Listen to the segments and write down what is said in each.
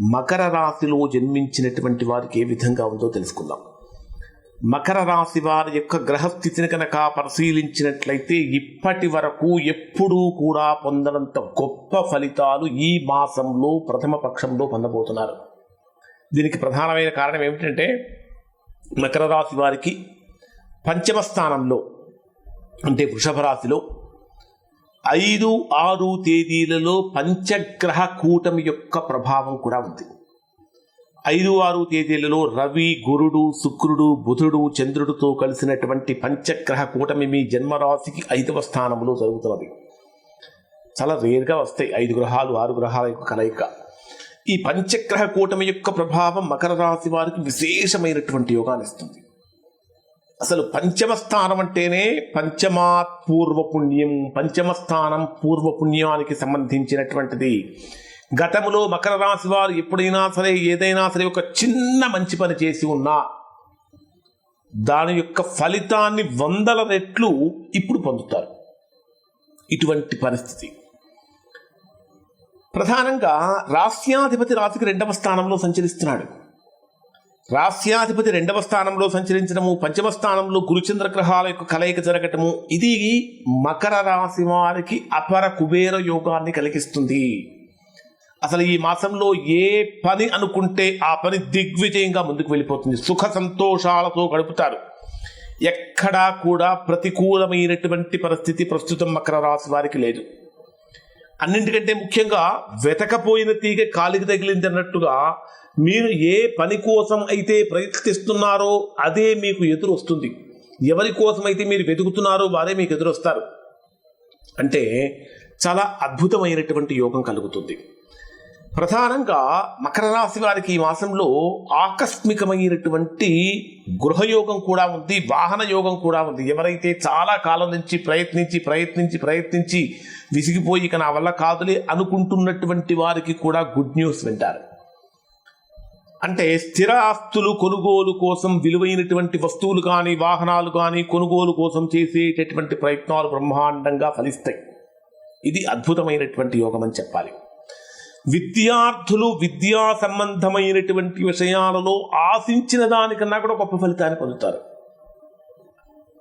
మకర రాశిలో జన్మించినటువంటి వారికి ఏ విధంగా ఉందో తెలుసుకుందాం. మకర రాశి వారి యొక్క గ్రహస్థితిని కనుక పరిశీలించినట్లయితే ఇప్పటి వరకు ఎప్పుడూ కూడా పొందనంత గొప్ప ఫలితాలు ఈ మాసంలో ప్రథమ పక్షంలో పొందబోతున్నారు. దీనికి ప్రధానమైన కారణం ఏమిటంటే మకర రాశి వారికి పంచమ స్థానంలో అంటే వృషభ రాశిలో ఐదు ఆరు తేదీలలో పంచగ్రహ కూటమి యొక్క ప్రభావం కూడా ఉంది. ఐదు ఆరు తేదీలలో రవి గురుడు శుక్రుడు బుధుడు చంద్రుడితో కలిసినటువంటి పంచగ్రహ కూటమి మీ జన్మరాశికి ఐదవ స్థానంలో జరుగుతున్నది. చాలా రేర్గా వస్తాయి ఐదు గ్రహాలు ఆరు గ్రహాల యొక్క కలయిక. ఈ పంచగ్రహ కూటమి యొక్క ప్రభావం మకర రాశి వారికి విశేషమైనటువంటి యోగాన్ని ఇస్తుంది. అసలు పంచమ స్థానం అంటేనే పంచమాత్ పూర్వ పుణ్యం పంచమ స్థానం పూర్వ పుణ్యానికి సంబంధించినటువంటిది. గతంలో మకర రాశి వారు ఎప్పుడైనా సరే ఏదైనా సరే ఒక చిన్న మంచి పని చేసి ఉన్నా దాని యొక్క ఫలితాన్ని వందల రెట్లు ఇప్పుడు పొందుతారు. ఇటువంటి పరిస్థితి. ప్రధానంగా రాస్యాధిపతి రాశికి రెండవ స్థానంలో సంచరిస్తున్నాడు. రాస్యాధిపతి రెండవ స్థానంలో సంచరించడము పంచమ స్థానంలో గురుచంద్ర గ్రహాల యొక్క కలయిక జరగటము ఇది మకర రాశి వారికి అపర కుబేర యోగాన్ని కలిగిస్తుంది. అసలు ఈ మాసంలో ఏ పని అనుకుంటే ఆ పని దిగ్విజయంగా ముందుకు వెళ్ళిపోతుంది. సుఖ సంతోషాలతో గడుపుతారు. ఎక్కడా కూడా ప్రతికూలమైనటువంటి పరిస్థితి ప్రస్తుతం మకర రాశి వారికి లేదు. అన్నింటికంటే ముఖ్యంగా వెతకపోయిన తీగ కాలికి తగిలింది అన్నట్టుగా మీరు ఏ పని కోసం అయితే ప్రయత్నిస్తున్నారో అదే మీకు ఎదురు వస్తుంది. ఎవరి కోసం అయితే మీరు వెతుకుతున్నారో వారే మీకు ఎదురొస్తారు అంటే చాలా అద్భుతమైనటువంటి యోగం కలుగుతుంది. ప్రధానంగా మకర రాశి వారికి ఈ మాసంలో ఆకస్మికమైనటువంటి గృహయోగం కూడా ఉంది వాహన యోగం కూడా ఉంది. ఎవరైతే చాలా కాలం నుంచి ప్రయత్నించి ప్రయత్నించి ప్రయత్నించి విసిగిపోయి ఇక నా వల్ల కాదులే అనుకుంటున్నటువంటి వారికి కూడా గుడ్ న్యూస్ వింటారు. అంటే స్థిర ఆస్తులు కొనుగోలు కోసం విలువైనటువంటి వస్తువులు కానీ వాహనాలు కానీ కొనుగోలు కోసం చేసేటటువంటి ప్రయత్నాలు బ్రహ్మాండంగా ఫలిస్తాయి. ఇది అద్భుతమైనటువంటి యోగం అని చెప్పాలి. విద్యార్థులు విద్యా సంబంధమైనటువంటి విషయాలలో ఆశించిన దానికన్నా కూడా గొప్ప ఫలితాన్ని పొందుతారు.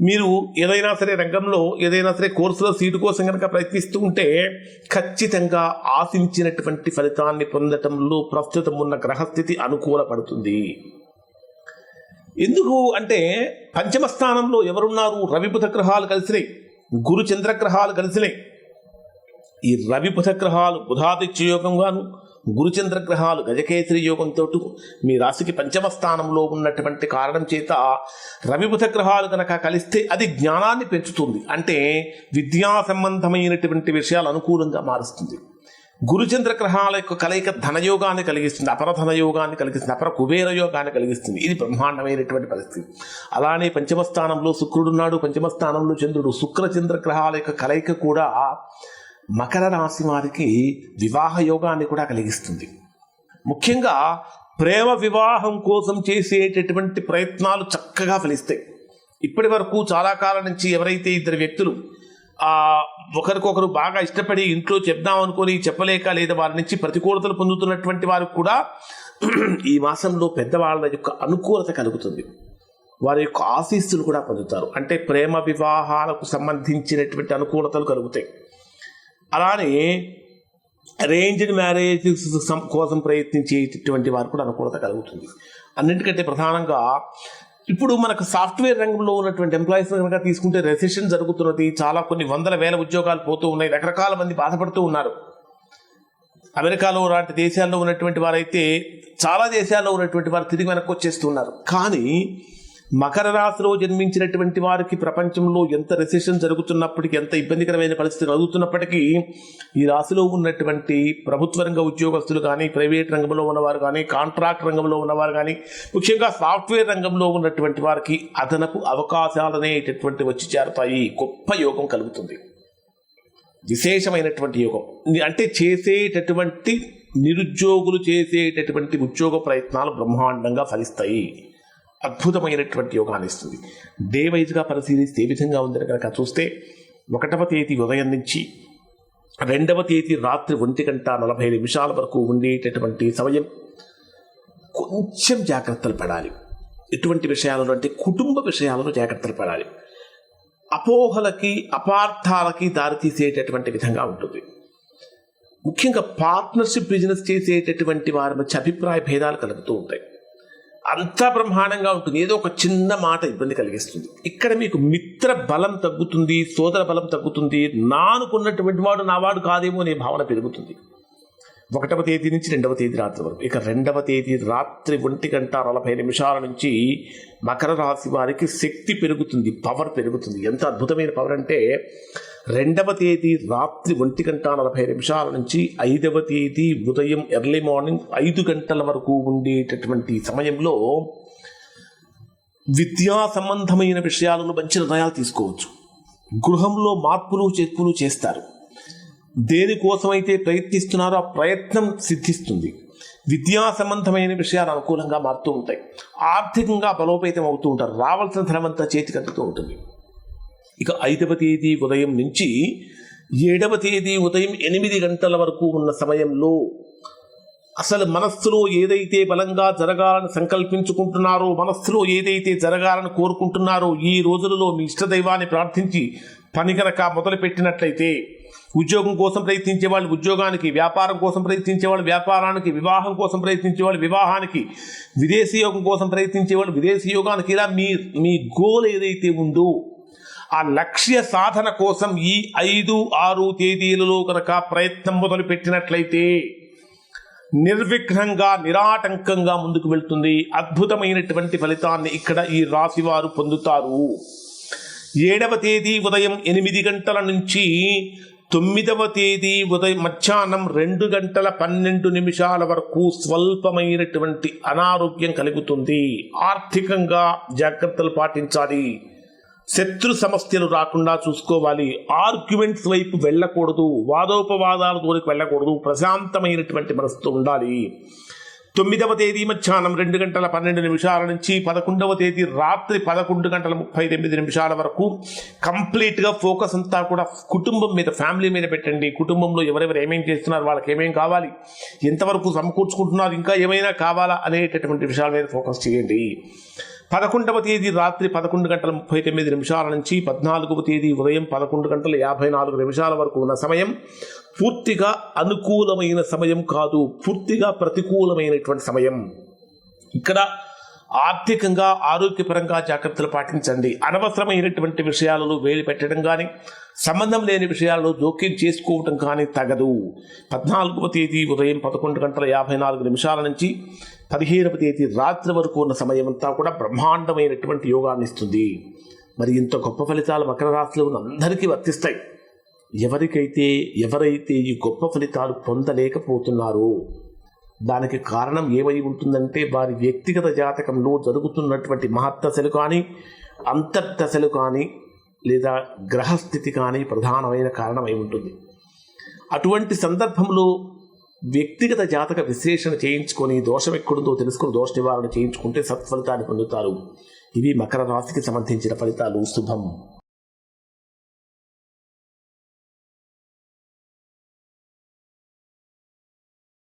మీరు ఏదైనా సరే రంగంలో ఏదైనా సరే కోర్సులో సీటు కోసం కనుక ప్రయత్నిస్తూ ఉంటే ఖచ్చితంగా ఆశించినటువంటి ఫలితాన్ని పొందటంలో ప్రస్తుతం ఉన్న గ్రహస్థితి అనుకూలపడుతుంది. ఎందుకు అంటే పంచమ స్థానంలో ఎవరున్నారు? రవి గ్రహాలు కలిసినాయి గురు గ్రహాలు కలిసినాయి ఈ రవి గ్రహాలు బుధాదిత్య యోగంగాను గురుచంద్ర గ్రహాలు గజకేసరి యోగంతో మీ రాశికి పంచమ స్థానంలో ఉన్నటువంటి కారణం చేత రవిబుధ గ్రహాలు కనుక కలిస్తే అది జ్ఞానాన్ని పెంచుతుంది. అంటే విద్యా సంబంధమైనటువంటి విషయాలు అనుకూలంగా మారుస్తుంది. గురుచంద్ర గ్రహాల యొక్క కలయిక ధనయోగాన్ని కలిగిస్తుంది అపర ధనయోగాన్ని కలిగిస్తుంది అపర కుబేర యోగాన్ని కలిగిస్తుంది. ఇది బ్రహ్మాండమైనటువంటి పరిస్థితి. అలానే పంచమస్థానంలో శుక్రుడున్నాడు పంచమస్థానంలో చంద్రుడు. శుక్ర చంద్ర గ్రహాల యొక్క కలయిక కూడా మకర రాశి వారికి వివాహ యోగాన్ని కూడా కలిగిస్తుంది. ముఖ్యంగా ప్రేమ వివాహం కోసం చేసేటటువంటి ప్రయత్నాలు చక్కగా ఫలిస్తాయి. ఇప్పటి వరకు చాలా కాలం నుంచి ఎవరైతే ఇద్దరు వ్యక్తులు ఒకరికొకరు బాగా ఇష్టపడి ఇంట్లో చెప్దాం అనుకొని చెప్పలేక లేదా వారి నుంచి ప్రతికూలతలు పొందుతున్నటువంటి వారికి కూడా ఈ మాసంలో పెద్దవాళ్ళ యొక్క అనుకూలత కలుగుతుంది. వారి యొక్క ఆశీస్సులు కూడా పొందుతారు. అంటే ప్రేమ వివాహాలకు సంబంధించినటువంటి అనుకూలతలు కలుగుతాయి. అలానే అరేంజ్డ్ మ్యారేజ్ కోసం ప్రయత్నించేటటువంటి వారు కూడా అనుకూలత కలుగుతుంది. అన్నింటికంటే ప్రధానంగా ఇప్పుడు మనకు సాఫ్ట్వేర్ రంగంలో ఉన్నటువంటి ఎంప్లాయీస్ కనుక తీసుకుంటే రెసెషన్ జరుగుతున్నది చాలా కొన్ని వందల వేల ఉద్యోగాలు పోతూ ఉన్నాయి రకరకాల మంది బాధపడుతూ ఉన్నారు. అమెరికాలో లాంటి దేశాల్లో ఉన్నటువంటి వారైతే చాలా దేశాల్లో ఉన్నటువంటి వారు తిరిగి వెనక్కి వచ్చేస్తున్నారు. కానీ మకర రాశిలో జన్మించినటువంటి వారికి ప్రపంచంలో ఎంత రెసెషన్ జరుగుతున్నప్పటికీ ఎంత ఇబ్బందికరమైన పరిస్థితి కలుగుతున్నప్పటికీ ఈ రాశిలో ఉన్నటువంటి ప్రభుత్వ రంగ ఉద్యోగస్తులు కానీ ప్రైవేట్ రంగంలో ఉన్నవారు కానీ కాంట్రాక్ట్ రంగంలో ఉన్నవారు కానీ ముఖ్యంగా సాఫ్ట్వేర్ రంగంలో ఉన్నటువంటి వారికి అదనపు అవకాశాలు అనేటటువంటి వచ్చి చేరతాయి. గొప్ప యోగం కలుగుతుంది. విశేషమైనటువంటి యోగం. అంటే చేసేటటువంటి నిరుద్యోగులు చేసేటటువంటి ఉద్యోగ ప్రయత్నాలు బ్రహ్మాండంగా ఫలిస్తాయి. అద్భుతమైనటువంటి యోగాన్ని ఇస్తుంది. డే వైజ్గా పరిశీలిస్తే ఏ విధంగా ఉందని కనుక చూస్తే ఒకటవ తేదీ ఉదయం నుంచి రెండవ తేదీ రాత్రి ఒంటి గంట నలభై నిమిషాల వరకు ఉండేటటువంటి సమయం కొంచెం జాగ్రత్తలు పడాలి. ఎటువంటి విషయాలను అంటే కుటుంబ విషయాలను జాగ్రత్తలు పడాలి. అపోహలకి అపార్థాలకి దారితీసేటటువంటి విధంగా ఉంటుంది. ముఖ్యంగా పార్ట్నర్షిప్ బిజినెస్ చేసేటటువంటి వారి మధ్య అభిప్రాయ భేదాలు కలుగుతూ ఉంటాయి. అంతా బ్రహ్మాండంగా ఉంటుంది. ఏదో ఒక చిన్న మాట ఇబ్బంది కలిగిస్తుంది. ఇక్కడ మీకు మిత్ర బలం తగ్గుతుంది సోదర బలం తగ్గుతుంది నానుకున్నటువంటి వాడు నావాడు కాదేమో అనే భావన పెరుగుతుంది. ఒకటవ తేదీ నుంచి రెండవ తేదీ రాత్రి వరకు. ఇక రెండవ తేదీ రాత్రి ఒంటి గంట నలభై నిమిషాల నుంచి మకర రాశి వారికి శక్తి పెరుగుతుంది పవర్ పెరుగుతుంది. ఎంత అద్భుతమైన పవర్ అంటే రెండవ తేదీ రాత్రి ఒంటి గంట నలభై నిమిషాల నుంచి ఐదవ తేదీ ఉదయం ఎర్లీ మార్నింగ్ ఐదు గంటల వరకు ఉండేటటువంటి సమయంలో విద్యా సంబంధమైన విషయాలను మంచి నిర్ణయాలు తీసుకోవచ్చు. గృహంలో మార్పులు చేర్పులు చేస్తారు. దేనికోసమైతే ప్రయత్నిస్తున్నారో ఆ ప్రయత్నం సిద్ధిస్తుంది. విద్యా సంబంధమైన విషయాలు అనుకూలంగా మారుతూ ఉంటాయి. ఆర్థికంగా బలోపేతం అవుతూ ఉంటారు. రావాల్సిన ధనమంతా చేతికి అందుతూ ఉంటుంది. ఇక ఐదవ తేదీ ఉదయం నుంచి ఏడవ తేదీ ఉదయం ఎనిమిది గంటల వరకు ఉన్న సమయంలో అసలు మనస్సులో ఏదైతే బలంగా జరగాలని సంకల్పించుకుంటున్నారో మనస్సులో ఏదైతే జరగాలని కోరుకుంటున్నారో ఈ రోజులలో మీ ఇష్టదైవాన్ని ప్రార్థించి పని కనుక మొదలుపెట్టినట్లయితే ఉద్యోగం కోసం ప్రయత్నించే వాళ్ళు ఉద్యోగానికి వ్యాపారం కోసం ప్రయత్నించే వాళ్ళు వ్యాపారానికి వివాహం కోసం ప్రయత్నించే వాళ్ళు వివాహానికి విదేశీ యోగం కోసం ప్రయత్నించే వాళ్ళు విదేశీ యోగానికి ఇలా మీ మీ గోల్ ఏదైతే ఉందో ఆ లక్ష్య సాధన కోసం ఈ ఐదు ఆరు తేదీలలో కనుక ప్రయత్నం మొదలు పెట్టినట్లయితే నిర్విఘ్నంగా నిరాటంకంగా ముందుకు వెళ్తుంది. అద్భుతమైనటువంటి ఫలితాన్ని ఇక్కడ ఈ రాశివారు పొందుతారు. ఏడవ తేదీ ఉదయం ఎనిమిది గంటల నుంచి తొమ్మిదవ తేదీ ఉదయం మధ్యాహ్నం రెండు గంటల పన్నెండు నిమిషాల వరకు స్వల్పమైనటువంటి అనారోగ్యం కలుగుతుంది. ఆర్థికంగా జాగ్రత్తలు పాటించాలి. శత్రు సమస్యలు రాకుండా చూసుకోవాలి. ఆర్గ్యుమెంట్స్ వైపు వెళ్ళకూడదు. వాదోపవాదాల దూరకు వెళ్ళకూడదు. ప్రశాంతమైనటువంటి మనస్సు ఉండాలి. తొమ్మిదవ తేదీ మధ్యాహ్నం రెండు గంటల పన్నెండు నిమిషాల నుంచి పదకొండవ తేదీ రాత్రి పదకొండు గంటల ముప్పై తొమ్మిది నిమిషాల వరకు కంప్లీట్గా ఫోకస్ అంతా కూడా కుటుంబం మీద ఫ్యామిలీ మీద పెట్టండి. కుటుంబంలో ఎవరెవరు ఏమేం చేస్తున్నారు వాళ్ళకి ఏమేం కావాలి ఎంతవరకు సమకూర్చుకుంటున్నారు ఇంకా ఏమైనా కావాలా అనేటటువంటి విషయాల మీద ఫోకస్ చేయండి. పదకొండవ తేదీ రాత్రి పదకొండు గంటల ముప్పై తొమ్మిది నిమిషాల నుంచి పద్నాలుగవ తేదీ ఉదయం పదకొండు గంటల యాభై నాలుగు నిమిషాల వరకు ఉన్న సమయం పూర్తిగా అనుకూలమైన సమయం కాదు పూర్తిగా ప్రతికూలమైనటువంటి సమయం. ఇక్కడ ఆర్థికంగా ఆరోగ్యపరంగా జాగ్రత్తలు పాటించండి. అనవసరమైనటువంటి విషయాలలో వేలు పెట్టడం కానీ సంబంధం లేని విషయాల్లో జోక్యం చేసుకోవటం కానీ తగదు. పద్నాలుగవ తేదీ ఉదయం పదకొండు గంటల యాభై నాలుగు నిమిషాల నుంచి పదిహేనవ తేదీ రాత్రి వరకు ఉన్న సమయం అంతా కూడా బ్రహ్మాండమైనటువంటి యోగాన్ని ఇస్తుంది. మరి ఇంత గొప్ప ఫలితాలు మకర రాశిలో ఉన్న అందరికీ వర్తిస్తాయి. ఎవరికైతే ఎవరైతే ఈ గొప్ప ఫలితాలు పొందలేకపోతున్నారో దానికి కారణం ఏమై ఉంటుందంటే వారి వ్యక్తిగత జాతకంలో జరుగుతున్నటువంటి మహత్తశలు కానీ అంతర్దశలు కానీ లేదా గ్రహస్థితి కానీ ప్రధానమైన కారణమై ఉంటుంది. అటువంటి సందర్భంలో వ్యక్తిగత జాతక విశ్లేషణ చేయించుకొని దోషం ఎక్కడుందో తెలుసుకుని దోష నివారణ చేయించుకుంటే సత్ఫలితాన్ని పొందుతారు. ఇవి మకర రాశికి సంబంధించిన ఫలితాలు. శుభం.